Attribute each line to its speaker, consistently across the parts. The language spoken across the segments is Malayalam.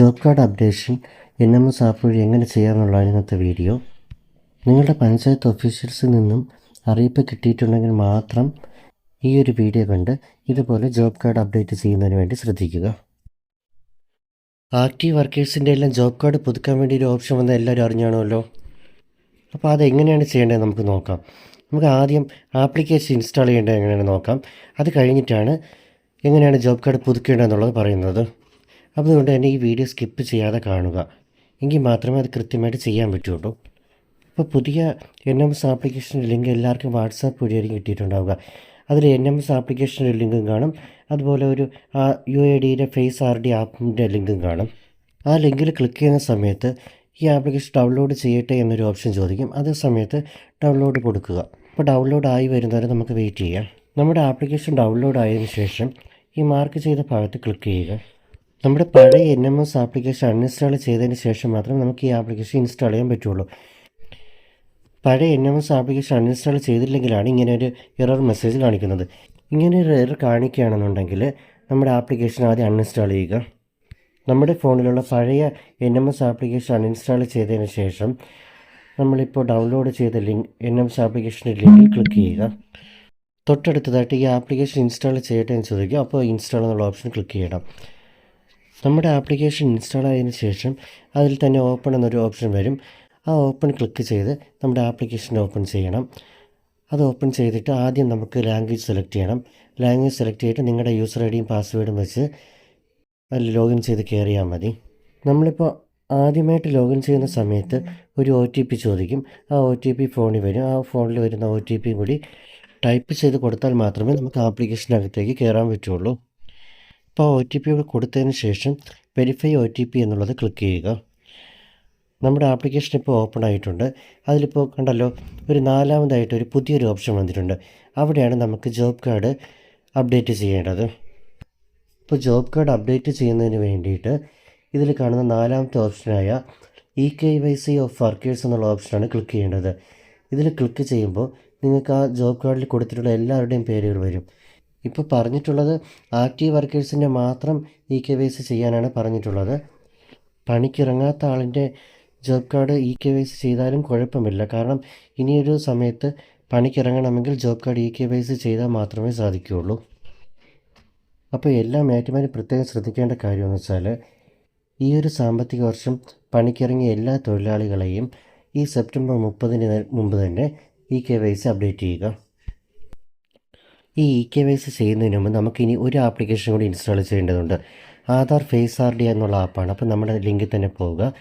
Speaker 1: Job card updation N M S app വഴി എങ്ങനെ ചെയ്യാമെന്നുള്ളതാണ് ഇന്നത്തെ വീഡിയോ. നിങ്ങളുടെ പഞ്ചായത്ത് ഓഫീഷ്യൽസിൽ നിന്നും അറിയിപ്പ് കിട്ടിയിട്ടുണ്ടെങ്കിൽ മാത്രം ഈ ഒരു വീഡിയോ കണ്ട് ഇതുപോലെ ജോബ് കാർഡ് അപ്ഡേറ്റ് ചെയ്യുന്നതിന് വേണ്ടി ശ്രദ്ധിക്കുക. ആക്റ്റീവ് വർക്കേഴ്സിന്റെ എല്ലാം ജോബ് കാർഡ് പുതുക്കാൻ വേണ്ടി ഒരു ഓപ്ഷൻ വന്ന എല്ലാവരും അറിഞ്ഞാണല്ലോ. അപ്പോൾ അതെങ്ങനെയാണ് ചെയ്യേണ്ടത് നമുക്ക് നോക്കാം. നമുക്ക് ആദ്യം ആപ്ലിക്കേഷൻ ഇൻസ്റ്റാൾ ചെയ്യേണ്ടത് എങ്ങനെയാണ് നോക്കാം. അത് കഴിഞ്ഞിട്ടാണ് എങ്ങനെയാണ് ജോബ് കാർഡ് പുതുക്കേണ്ടതെന്നുള്ളത് പറയുന്നത്. അതുകൊണ്ട് തന്നെ ഈ വീഡിയോ സ്കിപ്പ് ചെയ്യാതെ കാണുക. എങ്കിൽ മാത്രമേ അത് കൃത്യമായിട്ട് ചെയ്യാൻ പറ്റുള്ളൂ. അപ്പോൾ പുതിയ എൻ എം എസ് ആപ്ലിക്കേഷന്റെ ലിങ്ക് എല്ലാവർക്കും വാട്സാപ്പ് വഴിയായിരിക്കും കിട്ടിയിട്ടുണ്ടാവുക. അതിൽ എൻ എം എസ് ആപ്ലിക്കേഷന്റെ ലിങ്കും കാണും. അതുപോലെ ഒരു യു എ ഡിയുടെ ഫേസ് ആർ ഡി ആപ്പിന്റെ ലിങ്കും കാണും. ആ ലിങ്കിൽ ക്ലിക്ക് ചെയ്യുന്ന സമയത്ത് ഈ ആപ്ലിക്കേഷൻ ഡൗൺലോഡ് ചെയ്യട്ടെ എന്നൊരു ഓപ്ഷൻ ചോദിക്കും. അതേ സമയത്ത് ഡൗൺലോഡ് കൊടുക്കുക. അപ്പോൾ ഡൗൺലോഡ് ആയി വരുന്നവരെ നമുക്ക് വെയിറ്റ് ചെയ്യാം. നമ്മുടെ ആപ്ലിക്കേഷൻ ഡൗൺലോഡ് ആയതിനു ശേഷം ഈ മാർക്ക് ചെയ്ത ഭാഗത്ത് ക്ലിക്ക് ചെയ്യുക. നമ്മുടെ പഴയ N M S application uninstall ചെയ്തതിന് ശേഷം മാത്രം നമുക്ക് ഈ ആപ്ലിക്കേഷൻ ഇൻസ്റ്റാൾ ചെയ്യാൻ പറ്റുള്ളൂ. പഴയ N M S application uninstall ചെയ്തില്ലെങ്കിലാണ് ഇങ്ങനെ ഒരു എറർ മെസ്സേജ് കാണിക്കുന്നത്. ഇങ്ങനെ ഒരു എറർ കാണിക്കുകയാണെന്നുണ്ടെങ്കിൽ നമ്മുടെ ആപ്ലിക്കേഷൻ ആദ്യം അൺഇൻസ്റ്റാൾ ചെയ്യുക. നമ്മുടെ ഫോണിലുള്ള പഴയ N M S application uninstall ചെയ്തതിന് ശേഷം നമ്മളിപ്പോൾ ഡൗൺലോഡ് ചെയ്ത ലിങ്ക് എൻ എം എസ് ആപ്ലിക്കേഷന്റെ ലിങ്കിൽ ക്ലിക്ക് ചെയ്യുക. തൊട്ടടുത്തതായിട്ട് ഈ ആപ്ലിക്കേഷൻ ഇൻസ്റ്റാൾ ചെയ്യട്ടെ എന്ന് ചോദിക്കുക. അപ്പോൾ ഇൻസ്റ്റാൾ എന്നുള്ള ഓപ്ഷൻ ക്ലിക്ക് ചെയ്യണം. നമ്മുടെ ആപ്ലിക്കേഷൻ ഇൻസ്റ്റാൾ ആയതിനു ശേഷം അതിൽ തന്നെ ഓപ്പൺ എന്നൊരു ഓപ്ഷൻ വരും. ആ ഓപ്പൺ ക്ലിക്ക് ചെയ്ത് നമ്മുടെ ആപ്ലിക്കേഷൻ ഓപ്പൺ ചെയ്യണം. അത് ഓപ്പൺ ചെയ്തിട്ട് ആദ്യം നമുക്ക് ലാംഗ്വേജ് സെലക്ട് ചെയ്യണം. ലാംഗ്വേജ് സെലക്ട് ചെയ്തിട്ട് നിങ്ങളുടെ യൂസർ ഐ ഡിയും പാസ്വേഡും വെച്ച് അതിൽ ലോഗിൻ ചെയ്ത് കയറിയാൽ മതി. നമ്മളിപ്പോൾ ആദ്യമായിട്ട് ലോഗിൻ ചെയ്യുന്ന സമയത്ത് ഒരു ഒ ടി പി ചോദിക്കും. ആ ഒ ടി പി ഫോണിൽ വരും. ആ ഫോണിൽ വരുന്ന ഒ ടി പിയും കൂടി ടൈപ്പ് ചെയ്ത് കൊടുത്താൽ മാത്രമേ നമുക്ക് ആപ്ലിക്കേഷനകത്തേക്ക് കയറാൻ പറ്റുള്ളൂ. ഇപ്പോൾ ഒ ടി പി കൊടുത്തതിന് ശേഷം വെരിഫൈ ഒ ടി പി എന്നുള്ളത് ക്ലിക്ക് ചെയ്യുക. നമ്മുടെ ആപ്ലിക്കേഷൻ ഇപ്പോൾ ഓപ്പൺ ആയിട്ടുണ്ട്. അതിലിപ്പോൾ കണ്ടല്ലോ ഒരു നാലാമതായിട്ട് ഒരു പുതിയൊരു ഓപ്ഷൻ വന്നിട്ടുണ്ട്. അവിടെയാണ് നമുക്ക് ജോബ് കാർഡ് അപ്ഡേറ്റ് ചെയ്യേണ്ടത്. ഇപ്പോൾ ജോബ് കാർഡ് അപ്ഡേറ്റ് ചെയ്യുന്നതിന് വേണ്ടിയിട്ട് ഇതിൽ കാണുന്ന നാലാമത്തെ ഓപ്ഷനായ E K Y C of workers എന്നുള്ള ഓപ്ഷനാണ് ക്ലിക്ക് ചെയ്യേണ്ടത്. ഇതിൽ ക്ലിക്ക് ചെയ്യുമ്പോൾ നിങ്ങൾക്ക് ആ ജോബ് കാർഡിൽ കൊടുത്തിട്ടുള്ള എല്ലാവരുടെയും പേരുകൾ വരും. ഇപ്പോൾ പറഞ്ഞിട്ടുള്ളത് ആക്റ്റീവ് വർക്കേഴ്സിന്റെ മാത്രം ഇ കെ വൈ സി ചെയ്യാനാണ് പറഞ്ഞിട്ടുള്ളത്. പണിക്കിറങ്ങാത്ത ആളിന്റെ job card E K Y C ചെയ്താലും കുഴപ്പമില്ല. കാരണം ഇനിയൊരു സമയത്ത് പണിക്കിറങ്ങണമെങ്കിൽ job card E K Y C ചെയ്താൽ മാത്രമേ സാധിക്കുകയുള്ളൂ. അപ്പോൾ എല്ലാ മേറ്റുമാരും പ്രത്യേകം ശ്രദ്ധിക്കേണ്ട കാര്യമെന്ന് വെച്ചാൽ ഈ ഒരു സാമ്പത്തിക വർഷം പണിക്കിറങ്ങിയ എല്ലാ തൊഴിലാളികളെയും ഈ സെപ്റ്റംബർ മുപ്പതിന് മുമ്പ് തന്നെ E K Y C update ചെയ്യുക. ഈ ഇ കെ വൈ സി ചെയ്യുന്നതിന് മുമ്പ് നമുക്കിനി ഒരു ആപ്ലിക്കേഷൻ കൂടി ഇൻസ്റ്റാൾ ചെയ്യേണ്ടതുണ്ട്. ആധാർ ഫേസ് ആർ ഡി എന്നുള്ള ആപ്പാണ് അപ്പോൾ നമ്മുടെ ലിങ്കിൽ തന്നെ പോവുക.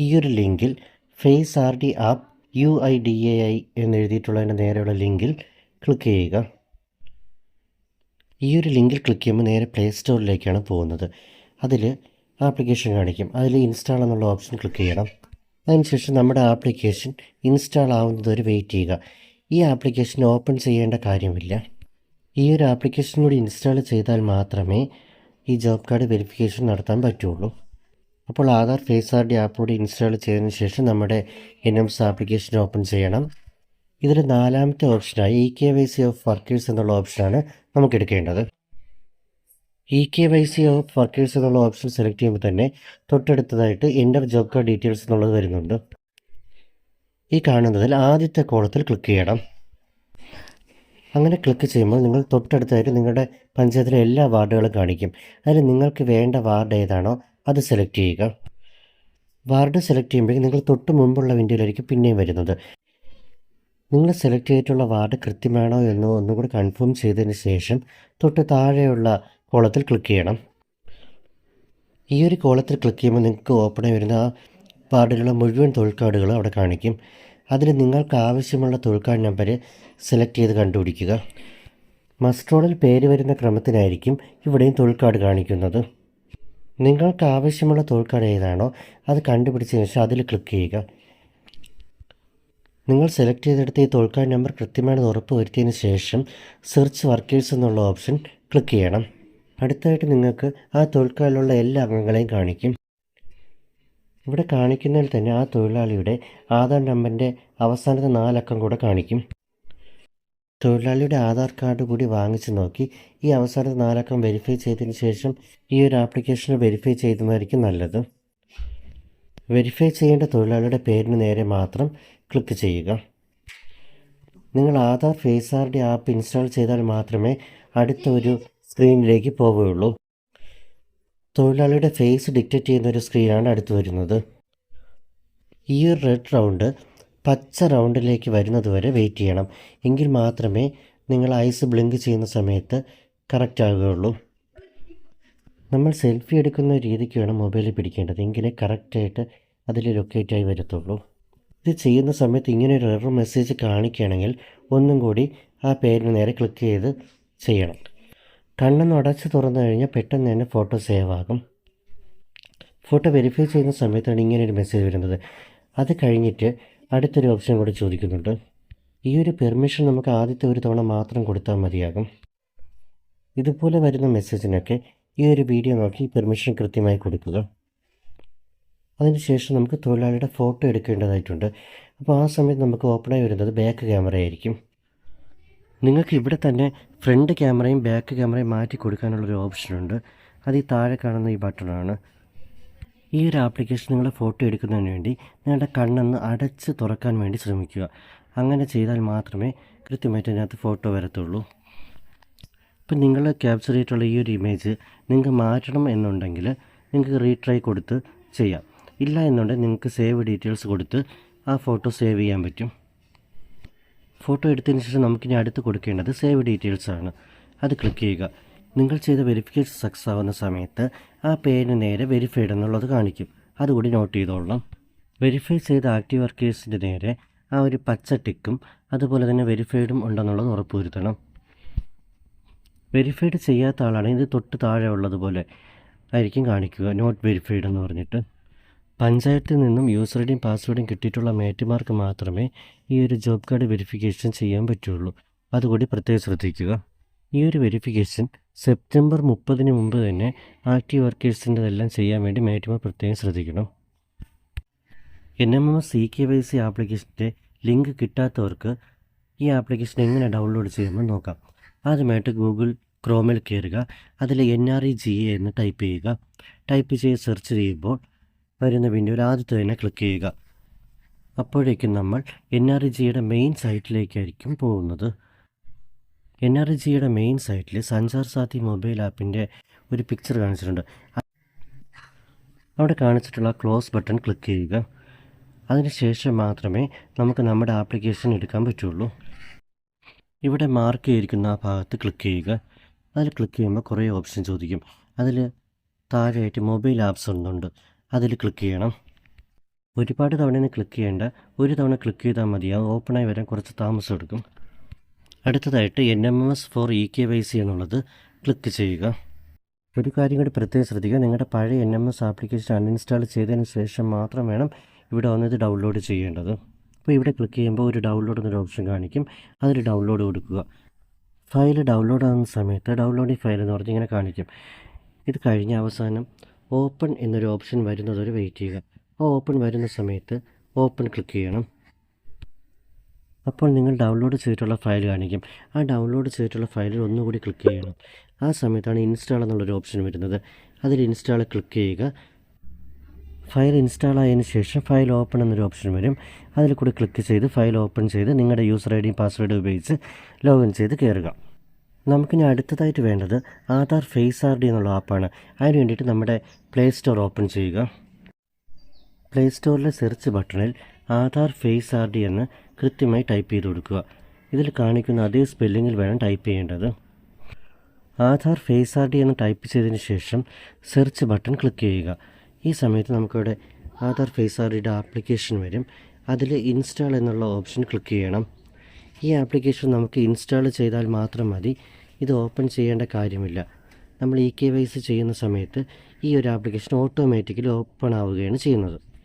Speaker 1: ഈ ഒരു ലിങ്കിൽ face R D app U I D A I എന്നെഴുതിയിട്ടുള്ളതിന്റെ നേരെയുള്ള ലിങ്കിൽ ക്ലിക്ക് ചെയ്യുക. ഈ ഒരു ലിങ്കിൽ ക്ലിക്ക് ചെയ്യുമ്പോൾ നേരെ പ്ലേ സ്റ്റോറിലേക്കാണ് പോകുന്നത്. അതിൽ ആപ്ലിക്കേഷൻ കാണിക്കും. അതിൽ ഇൻസ്റ്റാൾ എന്നുള്ള ഓപ്ഷൻ ക്ലിക്ക് ചെയ്യണം. അതിനുശേഷം നമ്മുടെ ആപ്ലിക്കേഷൻ ഇൻസ്റ്റാൾ ആവുന്നത് വരെ വെയിറ്റ് ചെയ്യുക. ഈ ആപ്ലിക്കേഷൻ ഓപ്പൺ ചെയ്യേണ്ട കാര്യമില്ല. ഈ ഒരു ആപ്ലിക്കേഷൻ കൂടി ഇൻസ്റ്റാൾ ചെയ്താൽ മാത്രമേ ഈ ജോബ് കാർഡ് വെരിഫിക്കേഷൻ നടത്താൻ പറ്റുള്ളൂ. അപ്പോൾ Aadhaar face R D app കൂടി ഇൻസ്റ്റാൾ ചെയ്തതിന് ശേഷം നമ്മുടെ N M S application open ചെയ്യണം. ഇതിൽ നാലാമത്തെ ഓപ്ഷനായി E K Y C of workers എന്നുള്ള ഓപ്ഷനാണ് നമുക്ക് എടുക്കേണ്ടത്. E K Y C of workers എന്നുള്ള ഓപ്ഷൻ സെലക്ട് ചെയ്യുമ്പോൾ തന്നെ തൊട്ടടുത്തതായിട്ട് എന്റർ ജോബ് കാർഡ് ഡീറ്റെയിൽസ് എന്നുള്ളത് വരുന്നുണ്ട്. ഈ കാണുന്നതിൽ ആദ്യത്തെ കോളത്തിൽ ക്ലിക്ക് ചെയ്യണം. അങ്ങനെ ക്ലിക്ക് ചെയ്യുമ്പോൾ നിങ്ങൾ തൊട്ടടുത്തായിട്ട് നിങ്ങളുടെ പഞ്ചായത്തിലെ എല്ലാ വാർഡുകളും കാണിക്കും. അതിൽ നിങ്ങൾക്ക് വേണ്ട വാർഡ് ഏതാണോ അത് സെലക്ട് ചെയ്യുക. വാർഡ് സെലക്ട് ചെയ്യുമ്പോഴേക്കും നിങ്ങൾ തൊട്ട് മുമ്പുള്ള വിൻഡോയിലായിരിക്കും പിന്നെയും വരുന്നത്. നിങ്ങൾ സെലക്ട് ചെയ്തിട്ടുള്ള വാർഡ് കൃത്യമാണോ എന്നോ ഒന്നുകൂടി കൺഫേം ചെയ്തതിന് ശേഷം തൊട്ട് താഴെയുള്ള കോളത്തിൽ ക്ലിക്ക് ചെയ്യണം. ഈ ഒരു കോളത്തിൽ ക്ലിക്ക് ചെയ്യുമ്പോൾ നിങ്ങൾക്ക് ഓപ്പണായി വരുന്ന ആ വാർഡിലുള്ള മുഴുവൻ തൊഴിൽക്കാർഡുകളും അവിടെ കാണിക്കും. അതിൽ നിങ്ങൾക്ക് ആവശ്യമുള്ള തൊഴിൽക്കാർഡ് നമ്പർ സെലക്ട് ചെയ്ത് കണ്ടുപിടിക്കുക. മസ്ട്രോളിൽ പേര് വരുന്ന ക്രമത്തിലായിരിക്കും ഇവിടെയും തൊഴിൽക്കാർഡ് കാണിക്കുന്നത്. നിങ്ങൾക്ക് ആവശ്യമുള്ള തൊഴിൽക്കാർഡ് ഏതാണോ അത് കണ്ടുപിടിച്ച ശേഷം അതിൽ ക്ലിക്ക് ചെയ്യുക. നിങ്ങൾ സെലക്ട് ചെയ്തെടുത്ത ഈ തൊഴിൽക്കാർഡ് നമ്പർ കൃത്യമാണെന്ന് ഉറപ്പ് വരുത്തിയതിന് ശേഷം സെർച്ച് വർക്കേഴ്സ് എന്നുള്ള ഓപ്ഷൻ ക്ലിക്ക് ചെയ്യണം. അടുത്തായിട്ട് നിങ്ങൾക്ക് ആ തൊഴിൽക്കാരിലുള്ള എല്ലാ അംഗങ്ങളെയും കാണിക്കും. ഇവിടെ കാണിക്കുന്നതിൽ തന്നെ ആ തൊഴിലാളിയുടെ ആധാർ നമ്പറിന്റെ അവസാനത്തെ നാലക്കം കൂടെ കാണിക്കും. തൊഴിലാളിയുടെ ആധാർ കാർഡ് കൂടി വാങ്ങിച്ച് നോക്കി ഈ അവസാനത്തെ നാലക്കം വെരിഫൈ ചെയ്തതിന് ശേഷം ഈ ഒരു ആപ്ലിക്കേഷൻ വെരിഫൈ ചെയ്യുന്നതായിരിക്കും നല്ലത്. വെരിഫൈ ചെയ്യേണ്ട തൊഴിലാളിയുടെ പേരിന് നേരെ മാത്രം ക്ലിക്ക് ചെയ്യുക. നിങ്ങൾ Aadhaar face R D app install ചെയ്താൽ മാത്രമേ അടുത്ത ഒരു സ്ക്രീനിലേക്ക് പോവുകയുള്ളൂ. തൊഴിലാളിയുടെ ഫേസ് ഡിക്റ്റേറ്റ് ചെയ്യുന്ന ഒരു സ്ക്രീനാണ് അടുത്ത് വരുന്നത്. ഈ ഒരു റെഡ് റൗണ്ട് പച്ച റൗണ്ടിലേക്ക് വരുന്നത് വരെ വെയിറ്റ് ചെയ്യണം. എങ്കിൽ മാത്രമേ നിങ്ങൾ ഐസ് ബ്ലിങ്ക് ചെയ്യുന്ന സമയത്ത് കറക്റ്റ് ആകുകയുള്ളൂ. നമ്മൾ സെൽഫി എടുക്കുന്ന രീതിക്ക് വേണം മൊബൈലിൽ പിടിക്കേണ്ടത്. എങ്കിലേ കറക്റ്റായിട്ട് അതിൽ ലൊക്കേറ്റായി വരത്തുള്ളൂ. ഇത് ചെയ്യുന്ന സമയത്ത് ഇങ്ങനെ ഒരു എറർ മെസ്സേജ് കാണിക്കുകയാണെങ്കിൽ ഒന്നും കൂടി ആ പേരിന് നേരെ ക്ലിക്ക് ചെയ്ത് ചെയ്യണം. കണ്ണൊന്ന് അടച്ച് തുറന്നു കഴിഞ്ഞാൽ പെട്ടെന്ന് തന്നെ ഫോട്ടോ സേവ് ആകും. ഫോട്ടോ വെരിഫൈ ചെയ്യുന്ന സമയത്താണ് ഇങ്ങനെ ഒരു മെസ്സേജ് വരുന്നത്. അത് കഴിഞ്ഞിട്ട് അടുത്തൊരു ഓപ്ഷൻ കൂടെ ചോദിക്കുന്നുണ്ട്. ഈ ഒരു പെർമിഷൻ നമുക്ക് ആദ്യത്തെ ഒരു തവണ മാത്രം കൊടുത്താൽ മതിയാകും. ഇതുപോലെ വരുന്ന മെസ്സേജിനൊക്കെ ഈ ഒരു വീഡിയോ നോക്കി പെർമിഷൻ കൃത്യമായി കൊടുക്കുക. അതിനുശേഷം നമുക്ക് തൊഴിലാളിയുടെ ഫോട്ടോ എടുക്കേണ്ടതായിട്ടുണ്ട്. അപ്പോൾ ആ സമയത്ത് നമുക്ക് ഓപ്പണായി വരുന്നത് ബാക്ക് ക്യാമറ ആയിരിക്കും നിങ്ങൾക്ക് ഇവിടെ തന്നെ ഫ്രണ്ട് ക്യാമറയും ബാക്ക് ക്യാമറയും മാറ്റി കൊടുക്കാനുള്ളൊരു ഓപ്ഷനുണ്ട് അത് ഈ താഴെ കാണുന്ന ഈ ബട്ടണാണ് ഈ ഒരു ആപ്ലിക്കേഷൻ നിങ്ങൾ ഫോട്ടോ എടുക്കുന്നതിന് വേണ്ടി നിങ്ങളുടെ കണ്ണൊന്ന് അടച്ച് തുറക്കാൻ വേണ്ടി ശ്രമിക്കുക. അങ്ങനെ ചെയ്താൽ മാത്രമേ കൃത്യമായിട്ട് അതിനകത്ത് ഫോട്ടോ വരത്തുള്ളൂ. ഇപ്പം നിങ്ങൾ ക്യാപ്ചർ ചെയ്തിട്ടുള്ള ഈ ഒരു ഇമേജ് നിങ്ങൾക്ക് മാറ്റണം എന്നുണ്ടെങ്കിൽ നിങ്ങൾക്ക് റീട്രൈ കൊടുത്ത് ചെയ്യാം. ഇല്ല എന്നുണ്ടെങ്കിൽ നിങ്ങൾക്ക് സേവ് ഡീറ്റെയിൽസ് കൊടുത്ത് ആ ഫോട്ടോ സേവ് ചെയ്യാൻ പറ്റും. ഫോട്ടോ എടുത്തതിന് ശേഷം നമുക്കിനി അടുത്ത് കൊടുക്കേണ്ടത് സേവ് ഡീറ്റെയിൽസ് ആണ്. അത് ക്ലിക്ക് ചെയ്യുക. നിങ്ങൾ ചെയ്ത വെരിഫിക്കേഷൻ സക്സസ് ആവുന്ന സമയത്ത് ആ പേരിന് നേരെ വെരിഫൈഡ് എന്നുള്ളത് കാണിക്കും. അതുകൂടി നോട്ട് ചെയ്തോളണം. വെരിഫൈ ചെയ്ത ആക്റ്റീവ് വർക്കേഴ്സിന്റെ നേരെ ആ ഒരു പച്ച ടിക്കും അതുപോലെ തന്നെ വെരിഫൈഡും ഉണ്ടെന്നുള്ളത് ഉറപ്പുവരുത്തണം. വെരിഫൈഡ് ചെയ്യാത്ത ആളാണെങ്കിൽ ഇത് തൊട്ട് താഴെ ഉള്ളതുപോലെ ആയിരിക്കും കാണിക്കുക. നോട്ട് വെരിഫൈഡ് എന്ന് പറഞ്ഞിട്ട്. പഞ്ചായത്തിൽ നിന്നും യൂസർ ഐഡിയും പാസ്വേഡും കിട്ടിയിട്ടുള്ള മേറ്റുമാർക്ക് മാത്രമേ ഈ ഒരു ജോബ് കാർഡ് വെരിഫിക്കേഷൻ ചെയ്യാൻ പറ്റുള്ളൂ. അതുകൂടി പ്രത്യേകം ശ്രദ്ധിക്കുക. ഈ ഒരു വെരിഫിക്കേഷൻ സെപ്റ്റംബർ മുപ്പതിന് മുമ്പ് തന്നെ ആക്റ്റീവ് വർക്കേഴ്സിന്റെതെല്ലാം ചെയ്യാൻ വേണ്ടി മേറ്റുമാർ പ്രത്യേകം ശ്രദ്ധിക്കണം. N M M S C K Y C ആപ്ലിക്കേഷന്റെ ലിങ്ക് കിട്ടാത്തവർക്ക് ഈ ആപ്ലിക്കേഷൻ എങ്ങനെ ഡൗൺലോഡ് ചെയ്യുമെന്ന് നോക്കാം. ആദ്യമായിട്ട് ഗൂഗിൾ ക്രോമിൽ കയറുക. അതിൽ N R E G A എന്ന് ടൈപ്പ് ചെയ്യുക. ടൈപ്പ് ചെയ്ത് സെർച്ച് ചെയ്യുമ്പോൾ വരുന്ന വിൻഡോയിൽ ആദ്യത്തെ തന്നെ ക്ലിക്ക് ചെയ്യുക. അപ്പോഴേക്കും നമ്മൾ എൻ ആർ ജിയുടെ മെയിൻ സൈറ്റിലേക്കായിരിക്കും പോകുന്നത്. എൻ ആർ ജിയുടെ മെയിൻ സൈറ്റിൽ സഞ്ചാർ സാത്തി മൊബൈൽ ആപ്പിന്റെ ഒരു പിക്ചർ കാണിച്ചിട്ടുണ്ട്. അവിടെ കാണിച്ചിട്ടുള്ള ക്ലോസ് ബട്ടൺ ക്ലിക്ക് ചെയ്യുക. അതിനുശേഷം മാത്രമേ നമുക്ക് നമ്മുടെ ആപ്ലിക്കേഷൻ എടുക്കാൻ പറ്റുള്ളൂ. ഇവിടെ മാർക്ക് ചെയ്തിരിക്കുന്ന ആ ഭാഗത്ത് ക്ലിക്ക് ചെയ്യുക. അതിൽ ക്ലിക്ക് ചെയ്യുമ്പോൾ കുറേ ഓപ്ഷൻ ചോദിക്കും. അതിൽ താഴെയായിട്ട് മൊബൈൽ ആപ്സ് ഒന്നുണ്ട്. അതിൽ ക്ലിക്ക് ചെയ്യണം. ഒരുപാട് തവണ ക്ലിക്ക് ചെയ്യേണ്ട. ഒരു തവണ ക്ലിക്ക് ചെയ്താൽ മതിയാവും. ഓപ്പണായി വരാൻ കുറച്ച് താമസം എടുക്കും. അടുത്തതായിട്ട് N M M S for E K Y C എന്നുള്ളത് ക്ലിക്ക് ചെയ്യുക. ഒരു കാര്യം കൂടി പ്രത്യേകം ശ്രദ്ധിക്കുക. നിങ്ങളുടെ പഴയ N M S application uninstall ചെയ്തതിന് ശേഷം മാത്രം വേണം ഇവിടെ വന്നത് ഡൗൺലോഡ് ചെയ്യേണ്ടത്. അപ്പോൾ ഇവിടെ ക്ലിക്ക് ചെയ്യുമ്പോൾ ഒരു ഡൗൺലോഡ് എന്നൊരു ഓപ്ഷൻ കാണിക്കും. അതിൽ ഡൗൺലോഡ് കൊടുക്കുക. ഫയൽ ഡൗൺലോഡ് ആകുന്ന സമയത്ത് ഡൗൺലോഡിങ് ഫയൽ എന്ന് പറഞ്ഞ് ഇങ്ങനെ കാണിക്കും. ഇത് കഴിഞ്ഞ അവസാനം ഓപ്പൺ എന്നൊരു ഓപ്ഷൻ വരുന്നതൊരു വെയിറ്റ് ചെയ്യുക. ആ ഓപ്പൺ വരുന്ന സമയത്ത് ഓപ്പൺ ക്ലിക്ക് ചെയ്യണം. അപ്പോൾ നിങ്ങൾ ഡൗൺലോഡ് ചെയ്തിട്ടുള്ള ഫയൽ കാണിക്കും. ആ ഡൗൺലോഡ് ചെയ്തിട്ടുള്ള ഫയലിൽ ഒന്നുകൂടി ക്ലിക്ക് ചെയ്യണം. ആ സമയത്താണ് ഇൻസ്റ്റാൾ എന്നുള്ളൊരു ഓപ്ഷൻ വരുന്നത്. അതിൽ ഇൻസ്റ്റാൾ ക്ലിക്ക് ചെയ്യുക. ഫയൽ ഇൻസ്റ്റാൾ ആയതിനു ശേഷം ഫയൽ ഓപ്പൺ എന്നൊരു ഓപ്ഷൻ വരും. അതിൽ കൂടി ക്ലിക്ക് ചെയ്ത് ഫയൽ ഓപ്പൺ ചെയ്ത് നിങ്ങളുടെ യൂസർ ഐ ഡിയും പാസ്വേഡും ഉപയോഗിച്ച് ലോഗിൻ ചെയ്ത് കയറുക. നമുക്കിനി അടുത്തതായിട്ട് വേണ്ടത് ആധാർ ഫേസ് ആർ ഡി എന്നുള്ള ആപ്പാണ്. അതിന് വേണ്ടിയിട്ട് നമ്മുടെ പ്ലേ സ്റ്റോർ ഓപ്പൺ ചെയ്യുക. പ്ലേ സ്റ്റോറിലെ സെർച്ച് ബട്ടണിൽ ആധാർ ഫേസ് ആർ ഡി എന്ന് കൃത്യമായി ടൈപ്പ് ചെയ്ത് കൊടുക്കുക. ഇതിൽ കാണിക്കുന്ന അതേ സ്പെല്ലിങ്ങിൽ വേണം ടൈപ്പ് ചെയ്യേണ്ടത്. ആധാർ ഫേസ് ആർ ഡി എന്ന് ടൈപ്പ് ചെയ്തതിന് ശേഷം സെർച്ച് ബട്ടൺ ക്ലിക്ക് ചെയ്യുക. ഈ സമയത്ത് നമുക്കിവിടെ ആധാർ ഫേസ് ആർ ഡിയുടെ ആപ്ലിക്കേഷൻ വരും. അതിൽ ഇൻസ്റ്റാൾ എന്നുള്ള ഓപ്ഷൻ ക്ലിക്ക് ചെയ്യണം. ഈ ആപ്ലിക്കേഷൻ നമുക്ക് ഇൻസ്റ്റാൾ ചെയ്താൽ മാത്രം മതി. ഇത് ഓപ്പൺ ചെയ്യേണ്ട കാര്യമില്ല. നമ്മൾ ഇ കെ വൈ സി ചെയ്യുന്ന സമയത്ത് ഈ ഒരു ആപ്ലിക്കേഷൻ ഓട്ടോമാറ്റിക്കലി ഓപ്പൺ ആവുകയാണ് ചെയ്യുന്നത്.